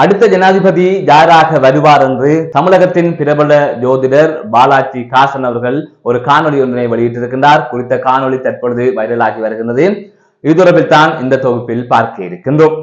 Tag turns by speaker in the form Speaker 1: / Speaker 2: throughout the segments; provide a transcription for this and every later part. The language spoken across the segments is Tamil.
Speaker 1: அடுத்த ஜனாதிபதி யாராக வருவார் என்று தமிழகத்தின் பிரபல ஜோதிடர் பாலாஜி காசன் அவர்கள் ஒரு காணொளி ஒன்றினை வெளியிட்டிருக்கின்றார். குறித்த காணொளி தற்பொழுது வைரலாகி வருகின்றது. இது தொடர்பில் தான் இந்த தொகுப்பில் பார்க்க இருக்கின்றோம்.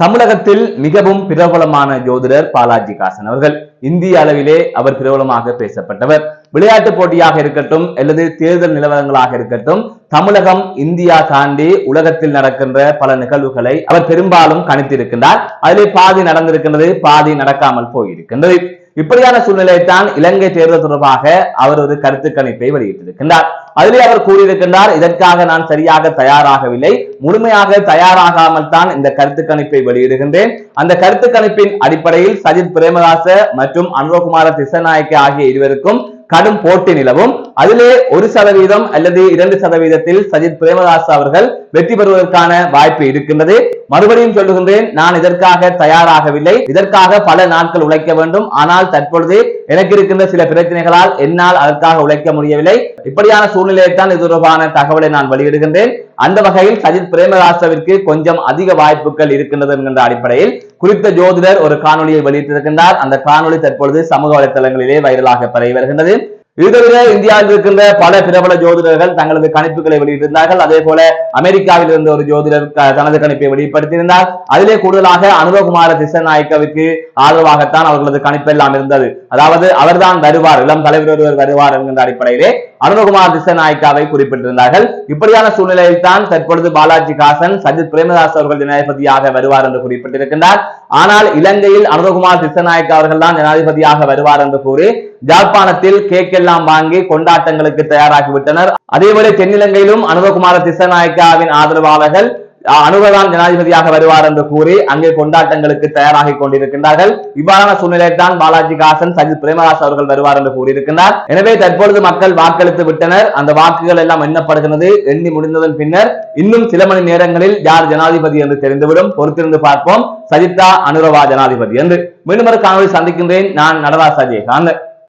Speaker 1: தமிழகத்தில் மிகவும் பிரபலமான ஜோதிடர் பாலாஜி காசன் அவர்கள். இந்திய அளவிலே அவர் பிரபலமாக பேசப்பட்டவர். விளையாட்டு போட்டியாக இருக்கட்டும் அல்லது தேர்தல் நிலவரங்களாக இருக்கட்டும் தமிழகம் இந்தியா தாண்டி உலகத்தில் நடக்கின்ற பல நிகழ்வுகளை அவர் பெரும்பாலும் கணித்திருக்கின்றார். அதிலே பாதி நடந்திருக்கின்றது பாதி நடக்காமல் போயிருக்கின்றது. இப்படியான சூழ்நிலையைத்தான் இலங்கை தேர்தல் தொடர்பாக அவர் ஒரு கருத்து கணிப்பை வெளியிட்டிருக்கின்றார். அதிலே அவர் கூறியிருக்கின்றார் இதற்காக நான் சரியாக தயாராகவில்லை. முழுமையாக தயாராகாமல் தான் இந்த கருத்து கணிப்பை வெளியிடுகின்றேன். அந்த கருத்து கணிப்பின் அடிப்படையில் சஜித் பிரேமதாச மற்றும் அனுரகுமார திசநாயக்க ஆகிய இருவருக்கும் கடும் போட்டி நிலவும். அதிலே ஒரு சதவீதம் அல்லது இரண்டு சதவீதத்தில் சஜித் பிரேமதாஸ் அவர்கள் வெற்றி பெறுவதற்கான வாய்ப்பு இருக்கின்றது. மறுபடியும் சொல்லுகின்றேன் நான் இதற்காக தயாராகவில்லை. இதற்காக பல நாட்கள் உழைக்க வேண்டும். ஆனால் தற்பொழுது எனக்கு இருக்கின்ற சில பிரச்சனைகளால் என்னால் அதற்காக உழைக்க முடியவில்லை. இப்படியான சூழ்நிலையை தான் இது தொடர்பான தகவலை நான் வெளியிடுகின்றேன். அந்த வகையில் சஜித் பிரேமதாசவிற்கு கொஞ்சம் அதிக வாய்ப்புகள் இருக்கின்றது என்கின்ற அடிப்படையில் குறித்த ஜோதிடர் ஒரு காணொலியை வெளியிட்டிருக்கின்றார். அந்த காணொலி தற்பொழுது சமூக வலைதளங்களிலே வைரலாக பரவி வருகின்றது. இது தவிர இந்தியாவில் இருக்கின்ற பல பிரபல ஜோதிடர்கள் தங்களது கணிப்புகளை வெளியிட்டிருந்தார்கள். அதே போல அமெரிக்காவில் இருந்த ஒரு ஜோதிடர் தனது கணிப்பை வெளிப்படுத்தியிருந்தார். அதிலே கூடுதலாக அனுபகுமார திசநாயக்கவுக்கு ஆதரவாகத்தான் அவர்களது கணிப்பெல்லாம் இருந்தது. அதாவது அவர்தான் வருவார் இளம் தலைவர் ஒருவர் வருவார் என்கின்ற அடிப்படையிலே அனுபகுமார் திசநாயக்காவை குறிப்பிட்டிருந்தார்கள். இப்படியான சூழ்நிலையில் தான் தற்பொழுது பாலாஜி காசன் சஜித் பிரேமதாஸ் அவர்கள் ஜனாதிபதியாக வருவார் என்று குறிப்பிட்டிருக்கின்றார். ஆனால் இலங்கையில் அனுபகுமார் திசநாயக்கா அவர்கள் தான் ஜனாதிபதியாக வருவார் என்று கூறி ஜாழ்ப்பாணத்தில் கேக் எல்லாம் வாங்கி கொண்டாட்டங்களுக்கு தயாராகிவிட்டனர். அதேபோல தென்னிலங்கையிலும் அனுபகுமார திசநாயக்காவின் ஆதரவாளர்கள் அனுபதான் ஜனாதிபதியாக வருவார் என்று கூறி அங்கே கொண்டாட்டங்களுக்கு தயாராகி கொண்டிருக்கின்றார்கள். இவ்வாறான சூழ்நிலையில் தான் பாலாஜி காசன் சஜித் பிரேமதாஸ் அவர்கள் வருவார் என்று கூறியிருக்கிறார் எனவே தற்பொழுது மக்கள் வாக்களித்து விட்டனர். அந்த வாக்குகள் எல்லாம் எண்ணப்படுகிறது. எண்ணி முடிந்ததன் பின்னர் இன்னும் சில மணி நேரங்களில் யார் ஜனாதிபதி என்று தெரிந்துவிடும். பொறுத்திருந்து பார்ப்போம். சஜிதா அனுரவா ஜனாதிபதி என்று. மீண்டும் ஒரு காணொலி சந்திக்கின்றேன். நான் நடராஜ் அஜயகாந்த்